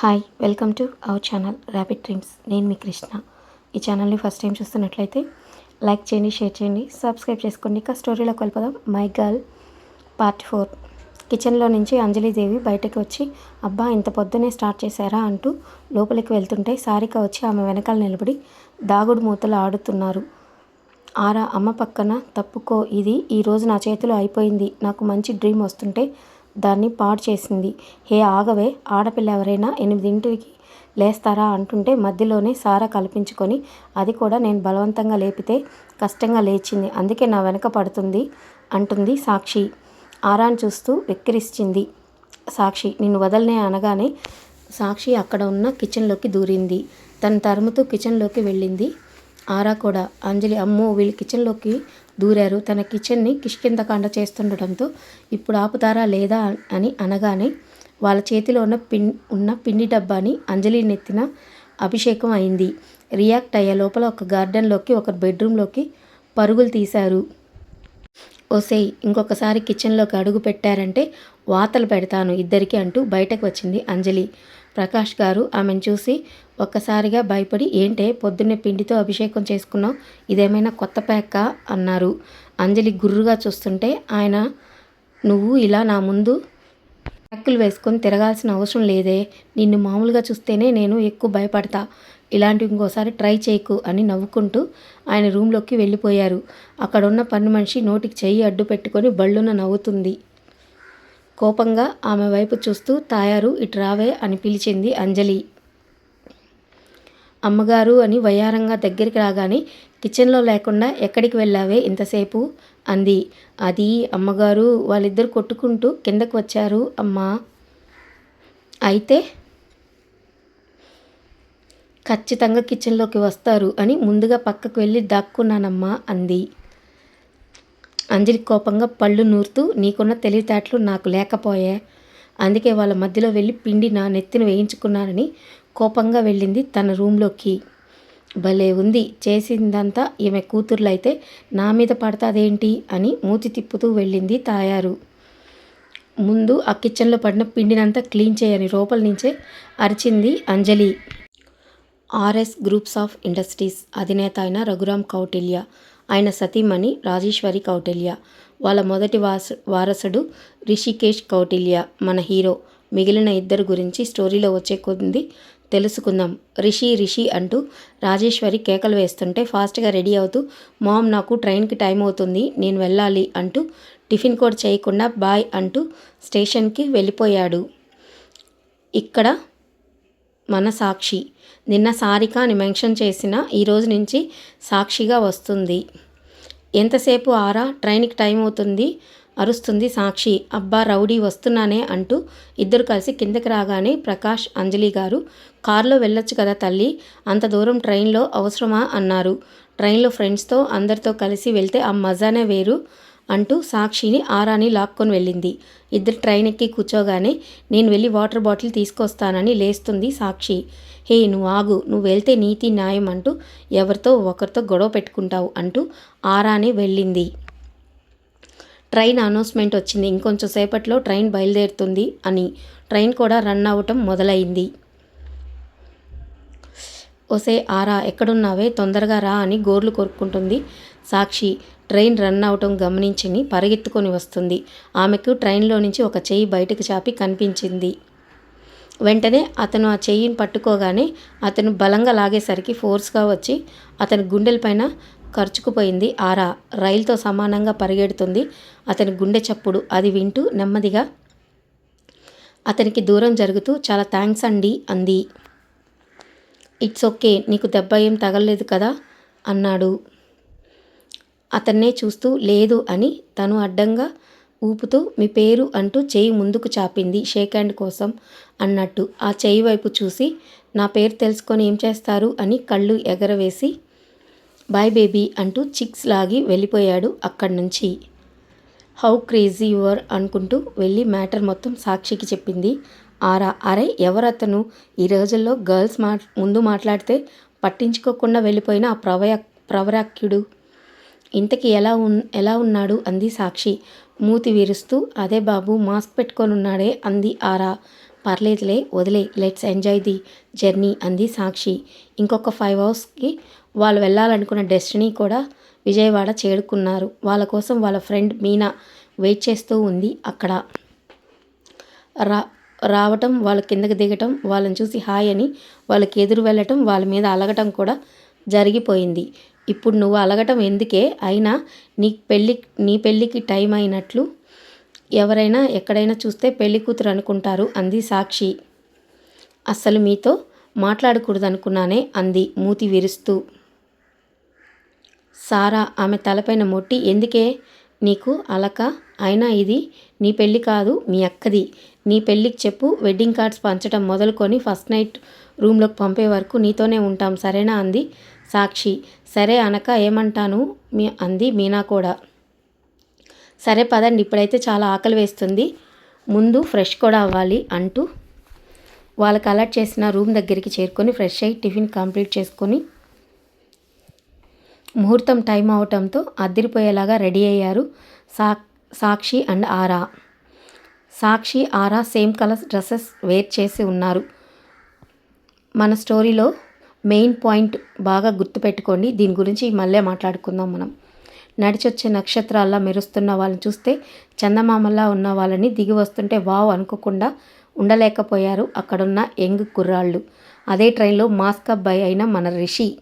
Hi welcome to our channel rapid dreams నేను మీ కృష్ణ. ఈ ఛానల్ని ఫస్ట్ టైం చూస్తున్నట్లయితే లైక్ చేయండి షేర్ చేయండి సబ్స్క్రైబ్ చేసుకోండి. ఇక స్టోరీలోకి వెళ్ళిపోదాం మై గర్ల్ పార్ట్ ఫోర్. కిచెన్లో నుంచి అంజలిదేవి బయటకు వచ్చి అబ్బా ఇంత పొద్దునే స్టార్ట్ చేశారా? అంటూ లోపలికి వెళ్తుంటే సారిక వచ్చి ఆమె వెనకాల నిలబడి దాగుడు మూతలు ఆడుతున్నారు. ఆరా అమ్మ పక్కన తప్పుకో ఇది ఈరోజు నా చేతిలో అయిపోయింది. నాకు మంచి డ్రీమ్ వస్తుంటే దాన్ని పాడు చేసింది. హే ఆగవే ఆడపిల్ల ఎవరైనా ఎనిమిదింటికి లేస్తారా అంటుంటే మధ్యలోనే సారా కల్పించుకొని అది కూడా నేను బలవంతంగా లేపితే కష్టంగా లేచింది. అందుకే నా వెనక పడుతుంది అంటుంది సాక్షి. ఆరాన్ చూస్తూ వెక్కిరిస్తుంది. సాక్షి నిన్ను వదలనే అనగానే సాక్షి అక్కడ ఉన్న కిచెన్లోకి దూరింది. తను తరుముతూ కిచెన్లోకి వెళ్ళింది. ఆరా కూడా అంజలి అమ్మో వీళ్ళు కిచెన్లోకి దూరారు. తన కిచెన్ని కిష్కిందకాండ చేస్తుండటంతో ఇప్పుడు ఆపుతారా లేదా అని అనగానే వాళ్ళ చేతిలో ఉన్న పిన్ ఉన్న పిండి డబ్బాని అంజలి నెత్తిన అభిషేకం అయింది. రియాక్ట్ అయ్యే లోపల ఒక గార్డెన్లోకి ఒక బెడ్రూమ్లోకి పరుగులు తీశారు. ఓసేయ్ ఇంకొకసారి కిచెన్లోకి అడుగు పెట్టారంటే వాతలు పెడతాను ఇద్దరికి అంటూ బయటకు వచ్చింది అంజలి. ప్రకాష్ గారు ఆమెను చూసి ఒక్కసారిగా భయపడి ఏంటే పొద్దున్నే పిండితో అభిషేకం చేసుకున్నావు? ఇదేమైనా కొత్త ప్యాక్క అన్నారు. అంజలి గుర్రుగా చూస్తుంటే ఆయన నువ్వు ఇలా నా ముందు ప్యాక్కులు వేసుకొని తిరగాల్సిన అవసరం లేదే. నిన్ను మామూలుగా చూస్తేనే నేను ఎక్కువ భయపడతా. ఇలాంటివి ఇంకోసారి ట్రై చేయకు అని నవ్వుకుంటూ ఆయన రూమ్లోకి వెళ్ళిపోయారు. అక్కడున్న పని మనిషి నోటికి చెయ్యి అడ్డు పెట్టుకొని బళ్ళున నవ్వుతుంది. కోపంగా ఆమె వైపు చూస్తూ తాయారు ఇటు రావే అని పిలిచింది అంజలి. అమ్మగారు అని వయారంగా దగ్గరికి రాగానే కిచెన్లో లేకుండా ఎక్కడికి వెళ్ళావే ఇంతసేపు? అంది. అది అమ్మగారు వాళ్ళిద్దరు కొట్టుకుంటూ కిందకు వచ్చారు అమ్మా. అయితే? ఖచ్చితంగా కిచెన్లోకి వస్తారు అని ముందుగా పక్కకు వెళ్ళి దాక్కున్నానమ్మా అంది. అంజలి కోపంగా పళ్ళు నూరుతూ నీకున్న తెలివితేటలు నాకు లేకపోయే. అందుకే వాళ్ళ మధ్యలో వెళ్ళి పిండి నా నెత్తిని వేయించుకున్నానని కోపంగా వెళ్ళింది తన రూమ్లోకి. భలే ఉంది చేసిందంతా ఈమె కూతుర్లైతే నా మీద పడతాదేంటి అని మూతి తిప్పుతూ వెళ్ళింది తాయారు. ముందు ఆ కిచెన్లో పడిన పిండినంతా క్లీన్ చేయని లోపల నుంచే అరిచింది Anjali. RS groups of industries అధినేత అయిన రఘురామ్ కౌటిల్య. ఆయన సతీమణి రాజేశ్వరి కౌటిల్య. వాళ్ళ మొదటి వాస వారసుడు రిషికేష్ కౌటిల్య మన హీరో. మిగిలిన ఇద్దరు గురించి స్టోరీలో వచ్చే కొద్ది తెలుసుకుందాం. రిషి రిషి అంటూ రాజేశ్వరి కేకలు వేస్తుంటే ఫాస్ట్గా రెడీ అవుతూ మామ్ నాకు ట్రైన్కి టైం అవుతుంది నేను వెళ్ళాలి అంటూ టిఫిన్ కూడా చేయకుండా బాయ్ అంటూ స్టేషన్కి వెళ్ళిపోయాడు. ఇక్కడ మన సాక్షి. నిన్న సారిక అని మెన్షన్ చేసిన ఈరోజు నుంచి సాక్షిగా వస్తుంది. ఎంతసేపు ఆరా? ట్రైన్కి టైం అవుతుంది అరుస్తుంది సాక్షి. అబ్బా రౌడీ వస్తున్నానే అంటూ ఇద్దరు కలిసి కిందకి రాగానే ప్రకాష్ అంజలి గారు కారులో వెళ్ళొచ్చు కదా తల్లి అంత దూరం ట్రైన్లో అవసరమా? అన్నారు. ట్రైన్లో ఫ్రెండ్స్తో అందరితో కలిసి వెళ్తే ఆ మజానే వేరు అంటూ సాక్షిని ఆరాని లాక్కొని వెళ్ళింది. ఇద్దరు ట్రైన్ ఎక్కి కూర్చోగానే నేను వెళ్ళి వాటర్ బాటిల్ తీసుకొస్తానని లేస్తుంది సాక్షి. హే నువ్వు ఆగు నువ్వు వెళ్తే నీతి న్యాయం అంటూ ఎవరితో ఒకరితో గొడవ పెట్టుకుంటావు అంటూ ఆరాని వెళ్ళింది. ట్రైన్ అనౌన్స్మెంట్ వచ్చింది. ఇంకొంచెం సేపట్లో ట్రైన్ బయలుదేరుతుంది అని. ట్రైన్ కూడా రన్ అవ్వటం మొదలైంది. ఒసే ఆరా ఎక్కడున్నావే? తొందరగా రా అని గోర్లు కొరుక్కుంటుంది సాక్షి. ట్రైన్ రన్ అవటం గమనించిని పరిగెత్తుకొని వస్తుంది. ఆమెకు ట్రైన్లో నుంచి ఒక చెయ్యి బయటకు చాపి కనిపించింది. వెంటనే అతను ఆ చెయ్యిని పట్టుకోగానే అతను బలంగా లాగేసరికి ఫోర్స్గా వచ్చి అతని గుండెలపైన ఖర్చుకుపోయింది ఆరా రైలుతో సమానంగా పరిగెడుతుంది. అతని గుండె చప్పుడు అది వింటూ నెమ్మదిగా అతనికి దూరం జరుగుతూ చాలా థ్యాంక్స్ అండి అంది. ఇట్స్ ఓకే నీకు దెబ్బ ఏం తగలలేదు కదా అన్నాడు. అతన్నే చూస్తూ లేదు అని తను అడ్డంగా ఊపుతూ మీ పేరు అంటూ చేయి ముందుకు చాపింది షేక్ హ్యాండ్ కోసం అన్నట్టు. ఆ చేయి వైపు చూసి నా పేరు తెలుసుకొని ఏం చేస్తారు అని కళ్ళు ఎగరవేసి బాయ్ బేబీ అంటూ చిక్స్ లాగి వెళ్ళిపోయాడు అక్కడి నుంచి హౌ క్రేజీ యువర్ అనుకుంటూ వెళ్ళి మ్యాటర్ మొత్తం సాక్షికి చెప్పింది. ఆరా అరే ఎవరతను? ఈ రోజుల్లో గర్ల్స్ మా ముందు మాట్లాడితే పట్టించుకోకుండా వెళ్ళిపోయిన ఆ ప్రవయ ప్రవరాక్యుడు. ఇంతకి ఎలా ఉన్ ఎలా ఉన్నాడు? అంది సాక్షి. మూతి విరుస్తూ అదే బాబు మాస్క్ పెట్టుకొని ఉన్నాడే అంది ఆరా. పర్లేదులే వదిలే లెట్స్ ఎంజాయ్ ది జర్నీ అంది సాక్షి. ఇంకొక ఫైవ్ అవర్స్కి వాళ్ళు వెళ్ళాలనుకున్న డెస్టినీ కూడా విజయవాడ చేరుకున్నారు. వాళ్ళ కోసం వాళ్ళ ఫ్రెండ్ మీనా వెయిట్ చేస్తూ ఉంది అక్కడ. రా రావటం వాళ్ళ కిందకి దిగటం వాళ్ళని చూసి హాయ్ అని వాళ్ళకి ఎదురు వెళ్ళటం వాళ్ళ మీద అలగటం కూడా జరిగిపోయింది. ఇప్పుడు నువ్వు అలగటం ఎందుకే? అయినా నీ పెళ్ళి నీ పెళ్ళికి టైం అయినట్లు ఎవరైనా ఎక్కడైనా చూస్తే పెళ్ళి కూతురు అనుకుంటారు అంది సాక్షి. అస్సలు మీతో మాట్లాడకూడదు అనుకున్నానే అంది మూతి విరుస్తూ. సారా ఆమె తలపైన మొట్టి ఎందుకే? నీకు అలక? అయినా ఇది నీ పెళ్ళి కాదు మీ అక్కది. నీ పెళ్ళికి చెప్పు వెడ్డింగ్ కార్డ్స్ పంచడం మొదలుకొని ఫస్ట్ నైట్ రూమ్లోకి పంపే వరకు నీతోనే ఉంటాం సరేనా? అంది సాక్షి. సరే అనక ఏమంటాను? మీ అంది మీనా కూడా. సరే పదండి ఇప్పుడైతే చాలా ఆకలి వేస్తుంది. ముందు ఫ్రెష్ కూడా అవ్వాలి అంటూ వాళ్ళకి అలర్ట్ చేసిన రూమ్ దగ్గరికి చేరుకొని ఫ్రెష్ అయ్యి టిఫిన్ కంప్లీట్ చేసుకొని ముహూర్తం టైం అవటంతో అద్దరిపోయేలాగా రెడీ అయ్యారు సా Sakshi and Aara. Sakshi Aara same colour dresses wear చేసి ఉన్నారు. మన స్టోరీలో మెయిన్ పాయింట్ బాగా గుర్తుపెట్టుకోండి. దీని గురించి మళ్ళీ మాట్లాడుకుందాం మనం. నడిచొచ్చే నక్షత్రాల్లా మెరుస్తున్న వాళ్ళని చూస్తే చందమామల్లా ఉన్న వాళ్ళని దిగి వస్తుంటే వావ్ అనుకోకుండా ఉండలేకపోయారు అక్కడున్న యంగ్ కుర్రాళ్ళు. అదే ట్రైన్లో మాస్క్ అబ్బాయి అయిన మన రిషి.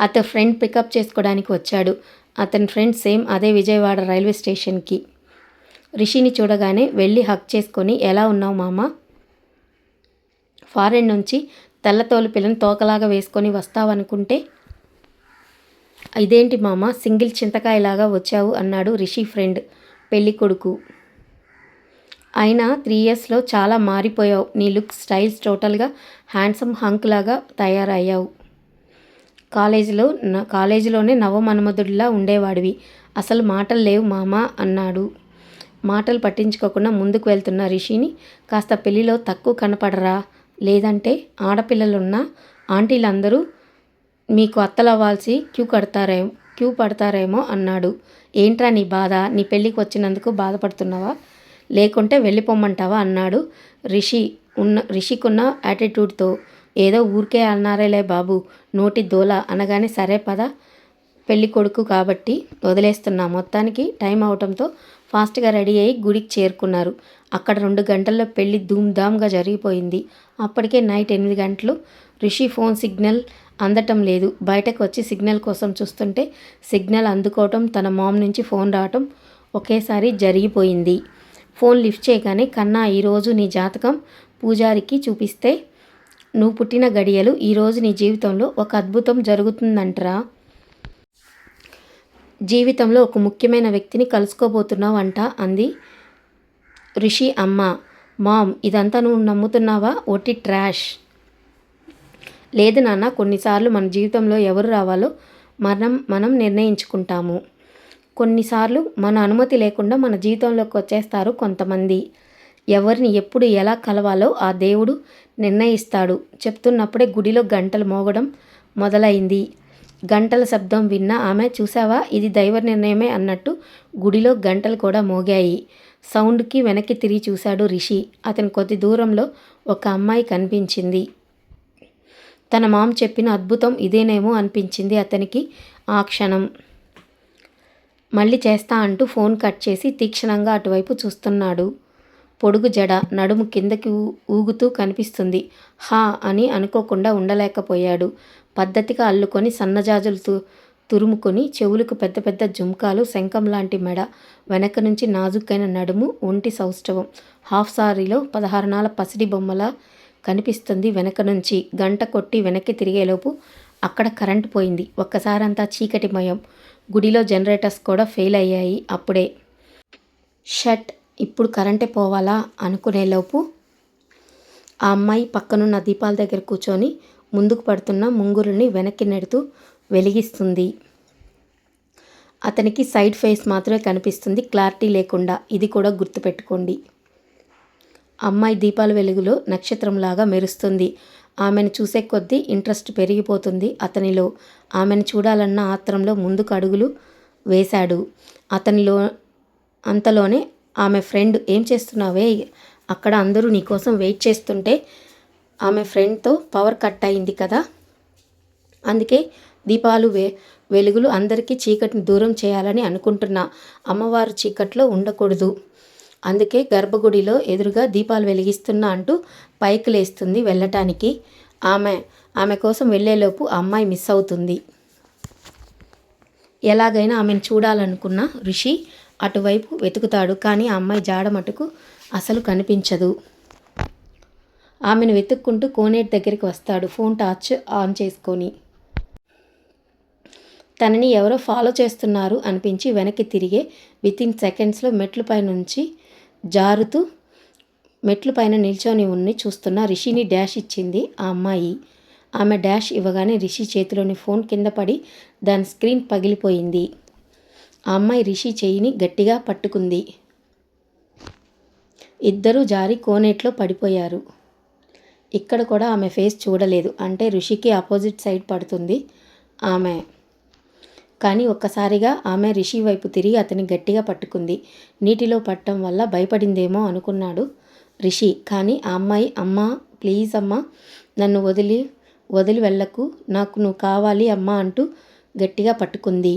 అతని ఫ్రెండ్ పికప్ చేసుకోవడానికి వచ్చాడు. అతని ఫ్రెండ్ సేమ్ అదే విజయవాడ రైల్వే స్టేషన్కి. రిషిని చూడగానే వెళ్ళి హక్ చేసుకొని ఎలా ఉన్నావు మామ? ఫారెన్ నుంచి తెల్లతోలు పిల్లని తోకలాగా వేసుకొని వస్తావనుకుంటే ఇదేంటి మామ సింగిల్ చింతకాయలాగా వచ్చావు అన్నాడు రిషి ఫ్రెండ్ పెళ్ళి కొడుకు. అయినా త్రీ ఇయర్స్లో చాలా మారిపోయావు. నీ లుక్ స్టైల్స్ టోటల్గా హ్యాండ్సమ్ హంక్ లాగా తయారయ్యావు. కాలేజీలో కాలేజీలోనే నవమన్మధుడిలా ఉండేవాడివి. అసలు మాటలు లేవు మామ అన్నాడు. మాటలు పట్టించుకోకుండా ముందుకు వెళ్తున్న రిషిని కాస్త పెళ్ళిలో తక్కువ కనపడరా. లేదంటే ఆడపిల్లలున్న ఆంటీలందరూ మీకు అత్తలవ్వాల్సి క్యూ కడతారేమో క్యూ పడతారేమో అన్నాడు. ఏంట్రా నీ బాధ? నీ పెళ్ళికి వచ్చినందుకు బాధపడుతున్నావా? లేకుంటే వెళ్ళిపోమ్మంటావా అన్నాడు రిషి ఉన్న రిషికున్న యాటిట్యూడ్తో ఏదో ఊరికే అన్నారేలే బాబు నోటి దోల అనగానే సరే పద పెళ్ళి కొడుకు కాబట్టి వదిలేస్తున్నా. మొత్తానికి టైం అవటంతో ఫాస్ట్గా రెడీ అయ్యి గుడికి చేరుకున్నారు. అక్కడ రెండు గంటల్లో పెళ్ళి ధూమ్ధామ్గా జరిగిపోయింది. అప్పటికే నైట్ ఎనిమిది గంటలు. రిషి ఫోన్ సిగ్నల్ అందటం లేదు. బయటకు వచ్చి సిగ్నల్ కోసం చూస్తుంటే సిగ్నల్ అందుకోవటం తన మామ్ నుంచి ఫోన్ రావటం ఒకేసారి జరిగిపోయింది. ఫోన్ లిఫ్ట్ చేయగానే కన్నా ఈరోజు నీ జాతకం పూజారికి చూపిస్తే నువ్వు పుట్టిన గడియలు ఈరోజు నీ జీవితంలో ఒక అద్భుతం జరుగుతుందంటరా? జీవితంలో ఒక ముఖ్యమైన వ్యక్తిని కలుసుకోబోతున్నావు అంట అంది రిషి అమ్మ. మామ్ ఇదంతా నువ్వు నమ్ముతున్నావా? ఒట్టి ట్రాష్. లేదు నాన్న కొన్నిసార్లు మన జీవితంలో ఎవరు రావాలో మనం మనం నిర్ణయించుకుంటాము. కొన్నిసార్లు మన అనుమతి లేకుండా మన జీవితంలోకి వచ్చేస్తారు కొంతమంది. ఎవరిని ఎప్పుడు ఎలా కలవాలో ఆ దేవుడు నిర్ణయిస్తాడు. చెప్తున్నప్పుడే గుడిలో గంటలు మోగడం మొదలైంది. గంటల శబ్దం విన్న ఆమె చూసావా ఇది దైవ నిర్ణయమే అన్నట్టు గుడిలో గంటలు కూడా మోగాయి. సౌండ్కి వెనక్కి తిరిగి చూశాడు రిషి. అతని కొద్ది దూరంలో ఒక అమ్మాయి కనిపించింది. తన మామ చెప్పిన అద్భుతం ఇదేనేమో అనిపించింది అతనికి ఆ క్షణం. మళ్ళీ చేస్తా అంటూ ఫోన్ కట్ చేసి తీక్షణంగా అటువైపు చూస్తున్నాడు. పొడుగు జడ నడుము కిందకి ఊగుతూ కనిపిస్తుంది. హా అని అనుకోకుండా ఉండలేకపోయాడు. పద్ధతిగా అల్లుకొని సన్నజాజులు తు తురుముకొని చెవులకు పెద్ద పెద్ద జుంకాలు శంఖం లాంటి మెడ వెనక నుంచి నాజుకైన నడుము ఒంటి సౌష్ఠవం హాఫ్ సారీలో పదహారు పసిడి బొమ్మలా కనిపిస్తుంది వెనక నుంచి. గంట కొట్టి వెనక్కి తిరిగేలోపు అక్కడ కరెంట్ పోయింది. ఒక్కసారంతా చీకటిమయం గుడిలో జనరేటర్స్ కూడా ఫెయిల్ అయ్యాయి అప్పుడే. షట్ ఇప్పుడు కరెంటే పోవాలా అనుకునేలోపు ఆ అమ్మాయి పక్కనున్న దీపాల దగ్గర కూర్చొని ముందుకు పడుతున్న ముంగురుని వెనక్కి నెడుతూ వెలిగిస్తుంది. అతనికి సైడ్ ఫేస్ మాత్రమే కనిపిస్తుంది. క్లారిటీ లేకుండా. ఇది కూడా గుర్తుపెట్టుకోండి. అమ్మాయి దీపాల వెలుగులో నక్షత్రంలాగా మెరుస్తుంది. ఆమెను చూసే కొద్దీ ఇంట్రెస్ట్ పెరిగిపోతుంది. అతనిలో ఆమెను చూడాలన్న ఆత్రంలో ముందుకు అడుగులు వేశాడు. అతనిలో అంతలోనే ఆమె ఫ్రెండ్ ఏం చేస్తున్నావే? అక్కడ అందరూ నీకోసం వెయిట్ చేస్తుంటే ఆమె ఫ్రెండ్తో పవర్ కట్ అయింది కదా. అందుకే దీపాలు వే వెలుగులు అందరికీ చీకటిని దూరం చేయాలని అనుకుంటున్నా. అమ్మవారు చీకట్లో ఉండకూడదు. అందుకే గర్భగుడిలో ఎదురుగా దీపాలు వెలిగిస్తున్నా అంటూ పైకి లేస్తుంది వెళ్ళటానికి. ఆమె ఆమె కోసం వెళ్ళేలోపు అమ్మాయి మిస్ అవుతుంది. ఎలాగైనా ఆమెను చూడాలనుకున్న ఋషి అటువైపు వెతుకుతాడు కానీ ఆ అమ్మాయి జాడ మటుకు అసలు కనిపించదు. ఆమెను వెతుక్కుంటూ కోనేటి దగ్గరికి వస్తాడు. ఫోన్ టార్చ్ ఆన్ చేసుకొని. తనని ఎవరో ఫాలో చేస్తున్నారు అనిపించి వెనక్కి తిరిగే విత్ ఇన్ సెకండ్స్లో మెట్లపై నుంచి జారుతూ మెట్లు పైన నిల్చొని ఉన్ని చూస్తున్న రిషిని డాష్ ఇచ్చింది ఆ అమ్మాయి. ఆమె డాష్ ఇవ్వగానే రిషి చేతిలోని ఫోన్ కింద పడి దాని స్క్రీన్ పగిలిపోయింది. ఆ అమ్మాయి రిషి చేయిని గట్టిగా పట్టుకుంది. ఇద్దరూ జారి కోనేట్లో పడిపోయారు. ఇక్కడ కూడా ఆమె ఫేస్ చూడలేదు. అంటే ఋషికి ఆపోజిట్ సైడ్ పడుతుంది ఆమె. కానీ ఒక్కసారిగా ఆమె రిషి వైపు తిరిగి అతని గట్టిగా పట్టుకుంది. నీటిలో పట్టడం వల్ల భయపడిందేమో అనుకున్నాడు రిషి కానీ ఆ అమ్మాయి అమ్మ ప్లీజ్ అమ్మా నన్ను వదిలి వదిలి వెళ్ళకు. నాకు నువ్వు కావాలి అమ్మ అంటూ గట్టిగా పట్టుకుంది.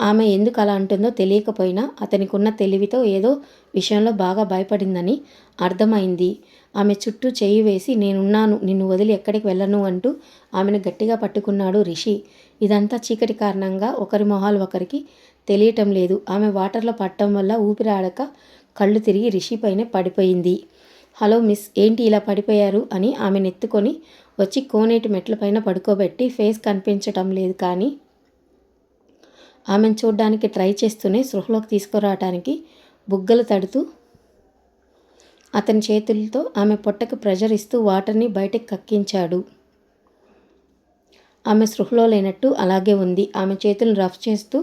ఆమె ఎందుకు అలా అంటుందో తెలియకపోయినా అతనికి ఉన్న తెలివితో ఏదో విషయంలో బాగా భయపడిందని అర్థమైంది. ఆమె చుట్టూ చేయి వేసి నేనున్నాను నిన్ను వదిలి ఎక్కడికి వెళ్ళను అంటూ ఆమెను గట్టిగా పట్టుకున్నాడు రిషి. ఇదంతా చీకటి కారణంగా ఒకరి మొహాలు ఒకరికి తెలియటం లేదు. ఆమె వాటర్లో పట్టడం వల్ల ఊపిరి ఆడక కళ్ళు తిరిగి రిషిపైన పడిపోయింది. హలో మిస్ ఏంటి ఇలా పడిపోయారు? అని ఆమెను ఎత్తుకొని వచ్చి కోనేటి మెట్లపైన పడుకోబెట్టి ఫేస్ కనిపించటం లేదు కానీ ఆమెను చూడడానికి ట్రై చేస్తూనే సృహలోకి తీసుకురావటానికి బుగ్గలు తడుతూ అతని చేతులతో ఆమె పొట్టకు ప్రెజర్ ఇస్తూ వాటర్ని బయటకు కక్కించాడు. ఆమె సృహలో లేనట్టు అలాగే ఉంది. ఆమె చేతులను రఫ్ చేస్తూ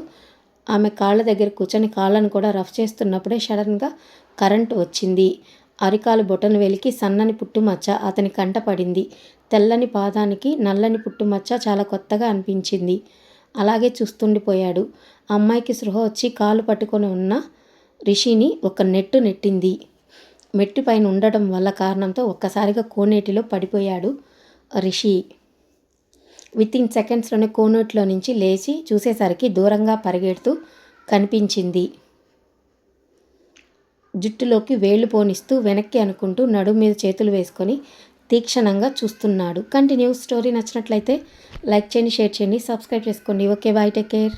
ఆమె కాళ్ళ దగ్గర కూర్చొని కాళ్ళను కూడా రఫ్ చేస్తున్నప్పుడే సడన్గా కరెంటు వచ్చింది. అరికాలు బొటను వెలికి సన్నని పుట్టుమచ్చ అతని కంట పడింది. తెల్లని పాదానికి నల్లని పుట్టుమచ్చ చాలా కొత్తగా అనిపించింది. అలాగే చూస్తుండిపోయాడు. అమ్మాయికి సృహ వచ్చి కాలు పట్టుకొని ఉన్న రిషిని ఒక నెట్టు నెట్టింది. మెట్టు పైన ఉండటం వల్ల కారణంతో ఒక్కసారిగా కోనేటిలో పడిపోయాడు రిషి. విత్ ఇన్ సెకండ్స్లోనే కోనేటిలో నుంచి లేచి చూసేసరికి దూరంగా పరిగెడుతూ కనిపించింది. జుట్టులోకి వేళ్ళు పోనిస్తూ వెనక్కి అనుకుంటూ నడుము మీద చేతులు వేసుకొని తీక్షణంగా చూస్తున్నాడు. కంటిన్యూ స్టోరీ నచ్చినట్లయితే లైక్ చేయండి షేర్ చేయండి సబ్స్క్రైబ్ చేసుకోండి. Okay bye take care.